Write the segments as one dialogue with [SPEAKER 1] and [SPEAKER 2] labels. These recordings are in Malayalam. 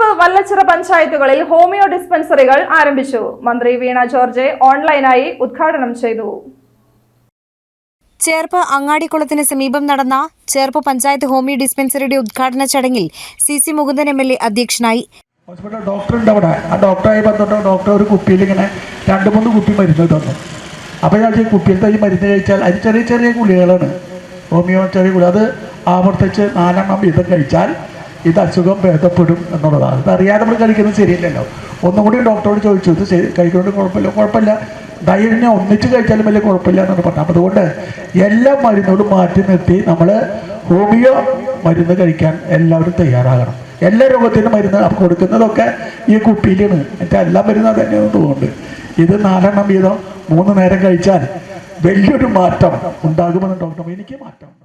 [SPEAKER 1] ചേർപ്പ് വല്ലച്ചിറ പഞ്ചായത്തുകളിൽ ഹോമിയോ ഡിസ്പെൻസറികൾ ആരംഭിച്ചു. മന്ത്രി വീണ ജോർജ് ഓൺലൈനായി ഉദ്ഘാടനം ചെയ്തു.
[SPEAKER 2] ചേർപ്പ് അങ്ങാടിക്കുളത്തിന് സമീപം നടന്ന ചേർപ്പ് പഞ്ചായത്ത് ഹോമിയോ ഡിസ്പെൻസറിയുടെ ഉദ്ഘാടന ചടങ്ങിൽ C C Mukundan M L A അധ്യക്ഷനായി
[SPEAKER 3] ഹോസ്പിറ്റൽ ഡോക്ടർ ഉണ്ട് അവിടെ. ആ ഡോക്ടറായി ബന്ധപ്പെട്ട ഡോക്ടർ ഒരു കുപ്പിയിൽ ഇങ്ങനെ രണ്ട് മൂന്ന് കുപ്പി മരുന്ന് തന്നു. അപ്പോൾ ഞാൻ ഈ കുപ്പിയിലത്തെ ഈ മരുന്ന് കഴിച്ചാൽ അത് ചെറിയ ചെറിയ ഗുളികളാണ് ഹോമിയോ ചെറിയ ഗുളി അത് ആവർത്തിച്ച് നാലെണ്ണം വീതം കഴിച്ചാൽ ഇത് അസുഖം ഭേദപ്പെടും എന്നുള്ളതാണ്. ഇതറിയാതെ നമ്മൾ കഴിക്കുന്നത് ശരിയല്ലല്ലോ. ഒന്നും കൂടി ഡോക്ടറോട് ചോദിച്ചു ഇത് ശരി കഴിക്കുന്നതുകൊണ്ട് കുഴപ്പമില്ല. കുഴപ്പമില്ല. ഡയറിനെ ഒന്നിച്ച് കഴിച്ചാലും വലിയ കുഴപ്പമില്ല എന്നാണ് പറഞ്ഞത്. അപ്പം അതുകൊണ്ട് എല്ലാ മരുന്നുകളും മാറ്റി നിർത്തി നമ്മൾ ഹോമിയോ മരുന്ന് കഴിക്കാൻ എല്ലാവരും തയ്യാറാകണം. എല്ലാ രോഗത്തിനും മരുന്ന് കൊടുക്കുന്നതൊക്കെ ഈ കുപ്പിയിലാണ്. എന്നിട്ട് എല്ലാ മരുന്നും തന്നെയാണെന്ന് തോന്നുന്നുണ്ട്. ഇത് നാലെണ്ണം വീതം മൂന്ന് നേരം കഴിച്ചാൽ വലിയൊരു മാറ്റം ഉണ്ടാകുമെന്ന് ഡോക്ടർ എനിക്ക് മാറ്റം.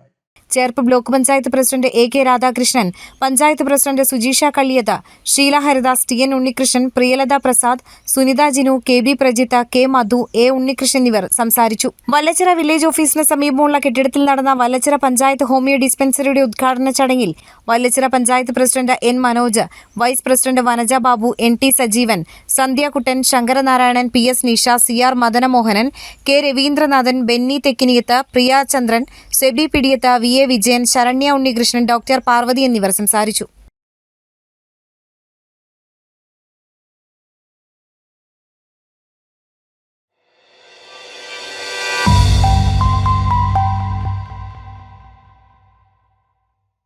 [SPEAKER 2] Cherpu block panchayat president A K Radhakrishnan panchayat president Sujisha Kalliyatha Sheela Haridas T N Unnikrishnan Priyalatha Prasad Sunitha Jinu K B Prajitha K Madhu A Unnikrishnan എന്നിവർ സംസാരിച്ചു. വല്ലച്ചിറ വില്ലേജ് ഓഫീസിന് സമീപമുള്ള കെട്ടിടത്തിൽ നടന്ന വല്ലച്ചിറ പഞ്ചായത്ത് ഹോമിയോ ഡിസ്പെൻസറിയുടെ ഉദ്ഘാടന ചടങ്ങിൽ Vallachira panchayat president N Manoj vice president Vanaja Babu N T Sajeevan Sandhyakuttan Sankaranarayanan P S Nisha C R Madanamohanan K Raveendranathan Benny Thekkiniyath Priya Chandran Seby Pidiyath V A Vijayan Saranya Unnikrishnan doctor Parvathy എന്നിവർ സംസാരിച്ചു.